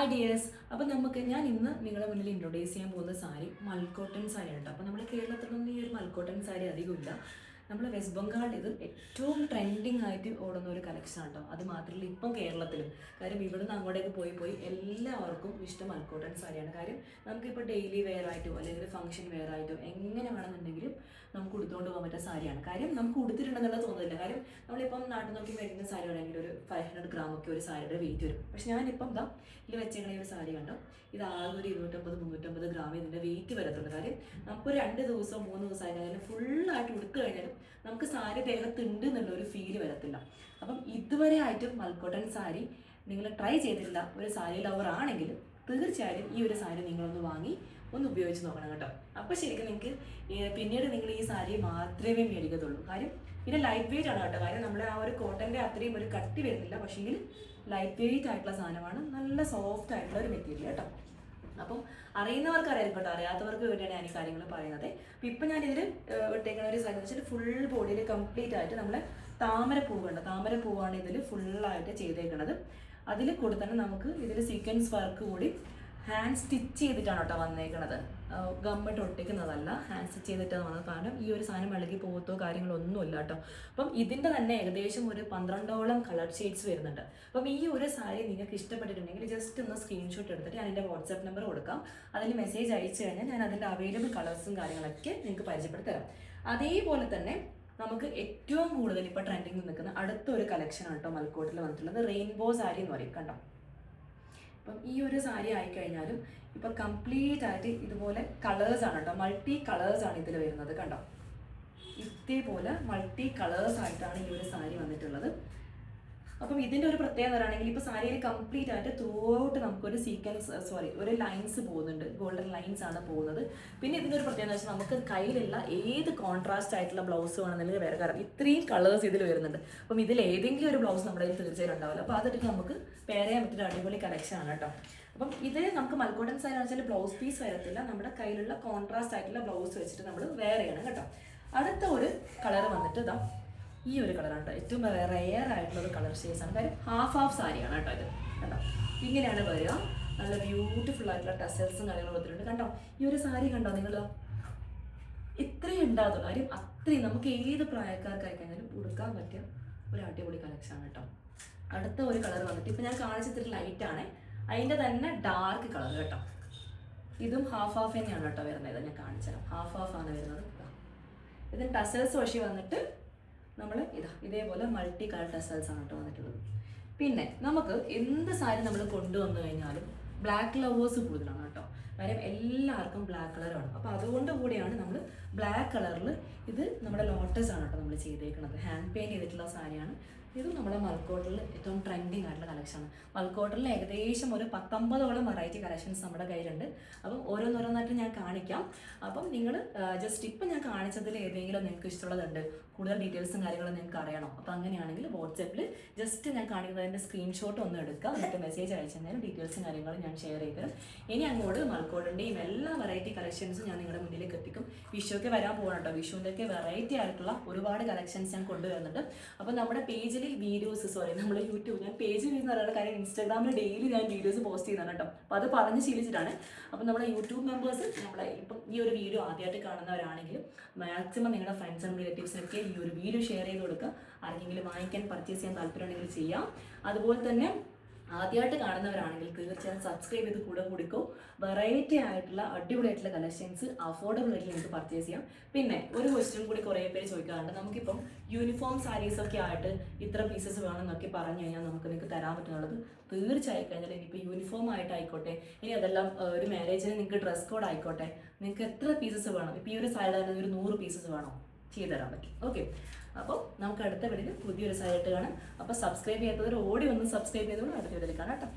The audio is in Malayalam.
ഹായ് ഡിയേഴ്സ് അപ്പോൾ നമുക്ക് ഞാൻ ഇന്ന് നിങ്ങളുടെ മുന്നിൽ ഇൻട്രൊഡ്യൂസ് ചെയ്യാൻ പോകുന്ന സാരി മൽക്കോട്ടൺ സാരി കേട്ടോ അപ്പോൾ നമ്മുടെ കേരളത്തിലൊന്നും ഈ ഒരു മൽക്കോട്ടൺ സാരി അധികമില്ല. നമ്മൾ വെസ്റ്റ് ബംഗാളിൽ ഇത് ഏറ്റവും ട്രെൻഡിങ് ആയിട്ട് ഓടുന്ന ഒരു കളക്ഷൻ ഉണ്ടോ അത് മാത്രമല്ല ഇപ്പം കേരളത്തിലും. കാര്യം ഇവിടുന്ന് അങ്ങോട്ടേക്ക് പോയി പോയി എല്ലാവർക്കും ഇഷ്ടം മൽക്കോട്ടൺ സാരിയാണ്. കാര്യം നമുക്കിപ്പോൾ ഡെയിലി വെയർ ആയിട്ടോ അല്ലെങ്കിൽ ഫംഗ്ഷൻ വെയർ ആയിട്ടോ എങ്ങനെ വേണമെന്നുണ്ടെങ്കിലും നമുക്ക് ഉടുത്തുകൊണ്ട് പോകാൻ പറ്റുന്ന സാരിയാണ്. കാര്യം നമുക്ക് ഉടുത്തിട്ടുണ്ടെന്നുള്ള തോന്നുന്നില്ല കാര്യം നമ്മളിപ്പം നാട്ടിൽ നോക്കി മേടിക്കുന്ന സാരി ആണെങ്കിൽ ഒരു ഫൈവ് ഹൺഡ്രഡ് ഗ്രാം ഒക്കെ ഒരു സാരിയുടെ വെയിറ്റ് വരും. പക്ഷെ ഞാനിപ്പം ഇതാ ഇതിൽ വെച്ചേക്കണ ഒരു സാരി കണ്ടോ? ഇത് ആകെ ഒരു ഇരുന്നൂറ്റമ്പത് മുന്നൂറ്റമ്പത് ഗ്രാം ഇതിന്റെ വെയിറ്റ് വരത്തുള്ളൂ. കാര്യം നമുക്ക് രണ്ട് ദിവസം മൂന്ന് ദിവസം ആയി കഴിഞ്ഞാലും ഫുള്ളായിട്ട് ഉടുത്തു കഴിഞ്ഞാലും നമുക്ക് സാരി ദേഹത്തുണ്ട് എന്നുള്ള ഒരു ഫീൽ വരത്തില്ല. അപ്പം ഇതുവരെ ആയിട്ടും മൽക്കോട്ടൺ സാരി നിങ്ങൾ ട്രൈ ചെയ്തിട്ടില്ല ഒരു സാരി ലവർ ആണെങ്കിൽ തീർച്ചയായും ഈ ഒരു സാരി നിങ്ങളൊന്ന് വാങ്ങി ഒന്ന് ഉപയോഗിച്ച് നോക്കണം കേട്ടോ. അപ്പോൾ ശരിക്കും നിങ്ങൾക്ക് പിന്നീട് നിങ്ങൾ ഈ സാരി മാത്രമേ മേടിക്കത്തുള്ളൂ. കാര്യം പിന്നെ ലൈറ്റ് വെയിറ്റ് ആണ് കേട്ടോ. കാര്യം നമ്മുടെ ആ ഒരു കോട്ടന്റെ അത്രയും ഒരു കട്ടി വരുന്നില്ല. പക്ഷേങ്കിൽ ലൈറ്റ് വെയിറ്റ് ആയിട്ടുള്ള സാധനമാണ് നല്ല സോഫ്റ്റ് ആയിട്ടുള്ള ഒരു മെറ്റീരിയൽ കേട്ടോ. അപ്പം അറിയുന്നവർക്ക് അറിയാം കേട്ടോ അറിയാത്തവർക്ക് വേണ്ടിയാണ് ഞാൻ ഈ കാര്യങ്ങൾ പറയുന്നത്. അപ്പം ഇപ്പം ഞാൻ ഇതിൽ ഇട്ടേക്കുന്ന ഒരു സാധനം വെച്ചാൽ ഫുൾ ബോഡിയിൽ കംപ്ലീറ്റ് ആയിട്ട് നമ്മൾ താമര പൂവുണ്ട് താമര പൂവാണ് ഇതിൽ ഫുള്ളായിട്ട് ചെയ്തേക്കുന്നത് അതിൽ കൂടെ തന്നെ നമുക്ക് ഇതിൽ സീക്വൻസ് വർക്ക് കൂടി ഹാൻഡ് സ്റ്റിച്ച് ചെയ്തിട്ടാണ് കേട്ടോ വന്നേക്കണത്. ഗമ്മിട്ട് ഒട്ടിക്കുന്നതല്ല. ഹാൻഡ് സ്റ്റിച്ച് ചെയ്തിട്ടാണ് കാരണം ഈ ഒരു സാധനം ഇളകി പോകത്തോ കാര്യങ്ങളോ ഒന്നുമില്ല കേട്ടോ. അപ്പം ഇതിന്റെ തന്നെ ഏകദേശം ഒരു പന്ത്രണ്ടോളം കളർ ഷെയ്ഡ്സ് വരുന്നുണ്ട്. അപ്പം ഈ ഒരു സാരി നിങ്ങൾക്ക് ഇഷ്ടപ്പെട്ടിട്ടുണ്ടെങ്കിൽ ജസ്റ്റ് ഒന്ന് സ്ക്രീൻഷോട്ട് എടുത്തിട്ട് ഞാൻ എന്റെ വാട്സാപ്പ് നമ്പർ കൊടുക്കാം. അതിൽ മെസ്സേജ് അയച്ചു കഴിഞ്ഞാൽ ഞാൻ അതിന്റെ അവൈലബിൾ കളേഴ്സും കാര്യങ്ങളൊക്കെ നിങ്ങൾക്ക് പരിചയപ്പെടുത്തി തരാം. അതേപോലെ തന്നെ നമുക്ക് ഏറ്റവും കൂടുതൽ ഇപ്പോൾ ട്രെൻഡിങ് നിൽക്കുന്ന അടുത്തൊരു കളക്ഷനാണ് കേട്ടോ മലക്കോട്ടിൽ വന്നിട്ടുള്ളത്. റെയിൻബോ സാരി എന്ന് പറയും. കണ്ടോ? അപ്പം ഈ ഒരു സാരി ആയിക്കഴിഞ്ഞാലും ഇപ്പം കംപ്ലീറ്റ് ആയിട്ട് ഇതുപോലെ കളേഴ്സ് ആണ് കേട്ടോ മൾട്ടി കളേഴ്സ് ആണ് ഇതിൽ വരുന്നത് കണ്ടോ? ഇതേപോലെ മൾട്ടി കളേഴ്സ് ആയിട്ടാണ് ഈ ഒരു സാരി വന്നിട്ടുള്ളത്. അപ്പം ഇതിന്റെ ഒരു പ്രത്യേകത പറയുകയാണെങ്കിൽ ഇപ്പോൾ സാരിയിൽ കംപ്ലീറ്റ് ആയിട്ട് ത്രൂ ഔട്ട് നമുക്കൊരു സീക്വൻസ് സോറി ഒരു ലൈൻസ് പോകുന്നുണ്ട്. ഗോൾഡൻ ലൈൻസ് ആണ് പോകുന്നത്. പിന്നെ ഇതിന്റെ ഒരു പ്രത്യേകത വെച്ചാൽ നമുക്ക് കയ്യിലുള്ള ഏത് കോൺട്രാസ്റ്റ് ആയിട്ടുള്ള ബ്ലൗസ് വേണമെന്നുണ്ടെങ്കിൽ വേറെ കാരണം ഇത്രയും കളേഴ്സ് ഇതിൽ വരുന്നുണ്ട്. അപ്പം ഇതിൽ ഏതെങ്കിലും ഒരു ബ്ലൗസ് നമ്മുടെ കയ്യിൽ തീർച്ചയായും ഉണ്ടാവില്ല. അപ്പോൾ അതിട്ട് നമുക്ക് പെയർ പറ്റുന്ന അടിപൊളി കളക്ഷൻ ആണ് കേട്ടോ. അപ്പം ഇത് നമുക്ക് മൽക്കോട്ടൻ സാരി വെച്ചാൽ ബ്ലൗസ് പീസ് വരത്തില്ല. നമ്മുടെ കയ്യിലുള്ള കോൺട്രാസ്റ്റ് ആയിട്ടുള്ള ബ്ലൗസ് വെച്ചിട്ട് നമ്മൾ വെയർ ചെയ്യണം കേട്ടോ. അടുത്ത ഒരു കളർ വന്നിട്ട് ഇതാ ഈ ഒരു കളറാണ് കേട്ടോ ഏറ്റവും റെയർ ആയിട്ടുള്ള ഒരു കളർ ഷെയ്ഡ്സ് ആണ് കാര്യം ഹാഫ് ഹാഫ് സാരിയാണ് കേട്ടോ ഇത്. കണ്ടോ? ഇങ്ങനെയാണ് വരിക. നല്ല ബ്യൂട്ടിഫുൾ ആയിട്ടുള്ള ടസൽസും കാര്യങ്ങളും കൊടുത്തിട്ടുണ്ട് കണ്ടോ? ഈ ഒരു സാരി കണ്ടോ നിങ്ങൾ ഇത്രയും ഉണ്ടാകും കാര്യം അത്രയും നമുക്ക് ഏത് പ്രായക്കാർക്കായി ഉടുക്കാൻ പറ്റിയ ഒരു അടിപൊളി കളക്ഷൻ ആണ് കേട്ടോ അടുത്ത ഒരു കളർ വന്നിട്ട് ഇപ്പം ഞാൻ കാണിച്ചിട്ട് ലൈറ്റ് ആണ്. അതിന്റെ തന്നെ ഡാർക്ക് കളർ കേട്ടോ ഇതും ഹാഫ് ഹാഫ് തന്നെയാണ് കേട്ടോ വരുന്നത്. ഞാൻ കാണിച്ചുതരാം. ഹാഫ് ഹാഫ് ആണ് വരുന്നത്. ഇതാ. ഇതിന് ടസൽസ് വശി വന്നിട്ട് നമ്മൾ ഇതാ ഇതേപോലെ മൾട്ടി കളർ ടെസൽസ് ആണ് കേട്ടോ വന്നിട്ടുള്ളത്. പിന്നെ നമുക്ക് എന്ത് സാരി നമ്മൾ കൊണ്ടുവന്നു കഴിഞ്ഞാലും ബ്ലാക്ക് ലവേഴ്സ് കൂടുതലാണ് കേട്ടോ. കാര്യം എല്ലാവർക്കും ബ്ലാക്ക് കളറാണ് അപ്പോൾ അതുകൊണ്ട് കൂടിയാണ് നമ്മൾ ബ്ലാക്ക് കളറിൽ ഇത് നമ്മുടെ ലോട്ടസ് ആണ് കേട്ടോ നമ്മൾ ചെയ്തേക്കുന്നത് ഹാൻഡ് പെയിന്റ് ചെയ്തിട്ടുള്ള സാരിയാണ്. ഇത് നമ്മുടെ മൽക്കോട്ടിൽ ഏറ്റവും ട്രെൻഡിങ് ആയിട്ടുള്ള കളക്ഷനാണ് മൽക്കോട്ടിൽ ഏകദേശം ഒരു പത്തൊമ്പതോളം വെറൈറ്റി കളക്ഷൻസ് നമ്മുടെ കയ്യിലുണ്ട്. അപ്പം ഓരോന്നോരോന്നായിട്ട് ഞാൻ കാണിക്കാം. അപ്പം നിങ്ങൾ ജസ്റ്റ് ഇപ്പം ഞാൻ കാണിച്ചതിൽ ഏതെങ്കിലും നിങ്ങൾക്ക് ഇഷ്ടമുള്ളതുണ്ട് കൂടുതൽ ഡീറ്റെയിൽസും കാര്യങ്ങളും നിങ്ങൾക്ക് അറിയണം? അപ്പോൾ അങ്ങനെയാണെങ്കിൽ വാട്സപ്പിൽ ജസ്റ്റ് ഞാൻ കാണിക്കുന്നതിന്റെ സ്ക്രീൻഷോട്ട് ഒന്ന് എടുക്കുക. എന്നിട്ട് മെസ്സേജ് അയച്ചു തന്നാൽ ഡീറ്റെയിൽസും കാര്യങ്ങളും ഞാൻ ഷെയർ ചെയ്ത് തരും. ഇനി അങ്ങോട്ട് മൾക്കോട്ടിന്റെയും എല്ലാ വെറൈറ്റി കളക്ഷൻസും ഞാൻ നിങ്ങളുടെ മുന്നിലേക്ക് എത്തിക്കും. വിഷുവൊക്കെ വരാൻ പോകണം കേട്ടോ. വിഷുവിന്റെയൊക്കെ വെറൈറ്റി ആയിട്ടുള്ള ഒരുപാട് കളക്ഷൻസ് ഞാൻ കൊണ്ടുവരുന്നുണ്ട്. അപ്പോൾ നമ്മുടെ പേജിൽ വീഡിയോസ് സോറി നമ്മുടെ യൂട്യൂബ് ഞാൻ പേജ് എന്ന് പറയുന്ന കാര്യം ഇൻസ്റ്റാഗ്രാമിൽ ഡെയിലി ഞാൻ വീഡിയോസ് പോസ്റ്റ് ചെയ്യുന്നതാണ് കേട്ടോ. അപ്പോൾ അത് പറഞ്ഞ് ശീലിച്ചിട്ടാണ്. അപ്പോൾ നമ്മുടെ യൂട്യൂബ് മെമ്പേഴ്സ് നമ്മളെ ഇപ്പം ഈ ഒരു വീഡിയോ ആദ്യമായിട്ട് കാണുന്നവരാണെങ്കിലും മാക്സിമം നിങ്ങളുടെ ഫ്രണ്ട്സ് ആൻഡ് റിലേറ്റീവ്സിനൊക്കെ ഈ ഒരു വീഡിയോ ഷെയർ ചെയ്ത് കൊടുക്കുക. ആരെങ്കിലും വാങ്ങിക്കാൻ പർച്ചേസ് ചെയ്യാൻ താല്പര്യമുണ്ടെങ്കിൽ ചെയ്യാം. അതുപോലെ തന്നെ ആദ്യമായിട്ട് കാണുന്നവരാണെങ്കിൽ തീർച്ചയായും സബ്സ്ക്രൈബ് ചെയ്ത് കൂടെ കൂടിക്കോ. വെറൈറ്റി ആയിട്ടുള്ള അടിപൊളി ആയിട്ടുള്ള കളക്ഷൻസ് അഫോർഡബിൾ ആയിട്ട് നിങ്ങൾക്ക് പർച്ചേസ് ചെയ്യാം. പിന്നെ ഒരു ക്വസ്റ്റ്യൻ കൂടി കുറേ പേര് ചോദിക്കാറുണ്ട്. നമുക്കിപ്പം യൂണിഫോം സാരീസ് ഒക്കെ ആയിട്ട് ഇത്ര പീസസ് വേണം എന്നൊക്കെ പറഞ്ഞു കഴിഞ്ഞാൽ നമുക്ക് നിങ്ങൾക്ക് തരാൻ പറ്റുന്നുള്ളത് തീർച്ചയായി കഴിഞ്ഞാൽ ഇനിയിപ്പോൾ യൂണിഫോം ആയിട്ട് ആയിട്ടായിക്കോട്ടെ ഇനി അതെല്ലാം ഒരു മാരേജിന് നിങ്ങൾക്ക് ഡ്രസ് കോഡ് ആയിക്കോട്ടെ. നിങ്ങൾക്ക് എത്ര പീസസ് വേണം? ഇപ്പോൾ ഈ ഒരു സാരി ഒരു നൂറ് പീസസ് വേണം? ചെയ്തു തരാൻ പറ്റും. ഓക്കെ അപ്പോൾ നമുക്ക് അടുത്ത വീഡിയോയിൽ പുതിയൊരു സൈറ്റ് കാണാം. അപ്പോൾ സബ്സ്ക്രൈബ് ചെയ്യാത്തവർ ഓടി വന്ന് സബ്സ്ക്രൈബ് ചെയ്തോളൂ. അടുത്ത വീഡിയോയിൽ കാണാം കേട്ടോ.